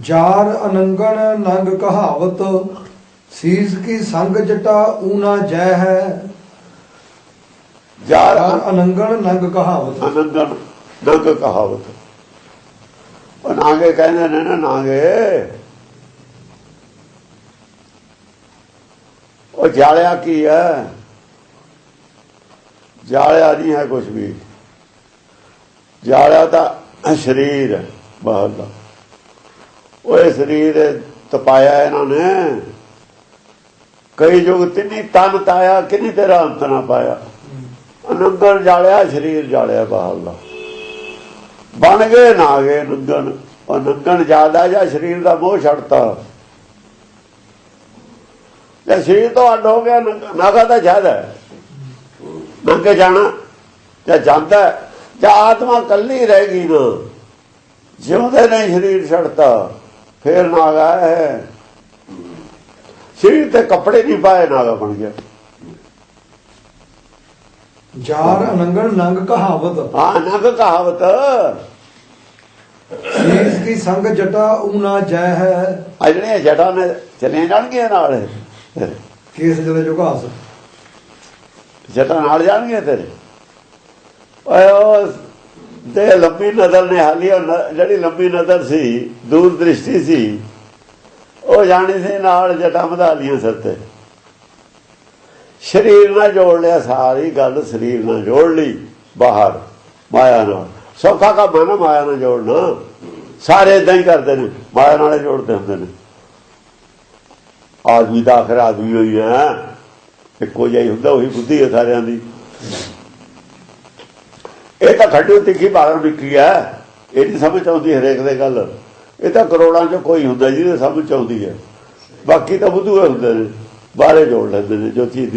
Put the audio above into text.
Jar ਅਨੰਗਣ ਨੰਗ ਕਹਾਵਤ ਸੀਸ ਕੀ ਸੰਗ ਜਟਾ ਊਨਾ ਜੈ ਹੈ। ਜਾਰ ਅਨੰਗਣ ਨੰਗ ਕਹਾਵਤ। ਅਨੰਦਨ ਨੰਗ ਕਹਾਵਤ। ਉਹ ਨਾਗੇ ਕਹਿੰਦੇ ਨੇ ਨਾ ਨਾਗੇ। ਉਹ ਜਾਲਿਆ ਕੀ ਹੈ? ਜਾਲਿਆ ਨਹੀਂ ਹੈ ਕੁਝ ਵੀ। ਜਾਲਿਆ ਤਾਂ ਸਰੀਰ ਬਾਹਰ ਦਾ। ਉਹ ਸਰੀਰ ਤਪਾਇਆ ਇਹਨਾਂ ਨੇ। ਕਈ ਯੁਗ ਤਿੰਨੀ ਤਨ ਤਾਇਆ, ਕਿੰਨੀ ਤੇਰਾ ਅੰਤ ਨਾ ਪਾਇਆ। ਅਨੰਗਣ ਜਾਲਿਆ, ਸਰੀਰ ਜਾਲਿਆ ਬਾਹਰ ਦਾ। ਬਣ ਗਏ, ਨਾ ਨੰਗਣ। ਉਹ ਨੰਗਣ ਜ਼ਿਆਦਾ ਜਾਂ ਸਰੀਰ ਦਾ ਮੋਹ ਛੱਡਤਾ। ਜੇ ਸਰੀਰ ਤੋਂ ਅੱਡ ਹੋ ਗਿਆ, ਨਾਗਾ ਤਾਂ ਜ਼ਿਆਦਾ ਨੰਗੇ ਜਾਣਾ, ਜਾਂ ਜਾਂਦਾ ਜਾਂ ਆਤਮਾ ਕੱਲੀ ਰਹਿ ਗਈ ਨਾ, ਜਿਉਂਦੇ ਨੇ ਸਰੀਰ ਛੱਡਤਾ। ਫੇਰ ਨਾਗਾ ਹੈ ਸਰੀਰ ਤੇ ਕੱਪੜੇ ਨਹੀਂ ਪਾਏ ਨਾਗਾ ਬਣ ਗਿਆ ਜਾਰ ਅਨੰਗਣ ਨੰਗ ਕਹਾਵਤ। ਹਾਂ ਨਗ ਕਹਾਵਤ। ਸੀਸ ਕੀ ਸੰਗ ਜਟਾ ਊਨਾ ਜੈ ਹੈ। ਆ ਜਿਹੜੀਆਂ ਜਟਾਂ ਨੇ ਚਲੇ ਜਾਣਗੀਆਂ ਨਾਲ। ਕੇਸ ਜਲੇ ਜੋ ਘਾਸ। ਜਟਾਂ ਨਾਲ ਜਾਣਗੀਆਂ ਤੇਰੇ। ਓਏ ਉਹ ਲੰਬੀ ਨਜ਼ਰ ਨੇ ਹਾਲੀ ਜਿਹੜੀ ਲੰਬੀ ਨਜ਼ਰ ਸੀ ਦੂਰ ਦ੍ਰਿਸ਼ਟੀ ਸੀ, ਉਹ ਜਾਣੀ ਸੀ ਨਾਲ ਜਟਾਂ ਵਧਾ ਲੀਆਂ ਸਿਰ ਤੇ। ਸਰੀਰ ਨਾਲ ਜੋੜ ਲਿਆ, ਸਾਰੀ ਗੱਲ ਸਰੀਰ ਨਾਲ ਜੋੜ ਲਈ, ਬਾਹਰ, ਮਾਇਆ ਨਾਲ। ਸੌਖਾ ਕਾ ਮਨ ਮਾਇਆ ਨਾਲ ਜੋੜਨਾ। ਸਾਰੇ ਇਦਾਂ ਹੀ ਕਰਦੇ ਨੇ, ਮਾਇਆ ਨਾਲ ਜੋੜਦੇ ਹੁੰਦੇ ਨੇ। ਆਦਮੀ ਦਾ ਆਖਰ ਆਦਮੀ ਹੋਈ ਹੈ, ਇੱਕੋ ਜਿਹਾ ਹੀ ਹੁੰਦਾ, ਉਹੀ ਬੁੱਧੀ ਹੈ ਸਾਰਿਆਂ ਦੀ। ਇਹ ਤਾਂ ਖੱਟੂ ਤਿੱਖੀ ਬਾਹਰ ਵਿਕੀ ਹੈ ਇਹ ਨਹੀਂ ਸਮਝ ਆਉਂਦੀ ਹਰੇਕ ਦੇ ਗੱਲ। ਇਹ ਤਾਂ ਕਰੋੜਾਂ ਚੋਂ ਕੋਈ ਹੁੰਦਾ ਜਿਹਦੇ ਸਮਝ ਆਉਂਦੀ ਹੈ। ਬਾਕੀ ਤਾਂ ਬੁੱਧੂ ਹੁੰਦੇ ਨੇ, ਬਾਹਰੇ ਜੋੜ ਲੈਂਦੇ ਨੇ ਜੋ ਚੀਜ਼ ਦੀ।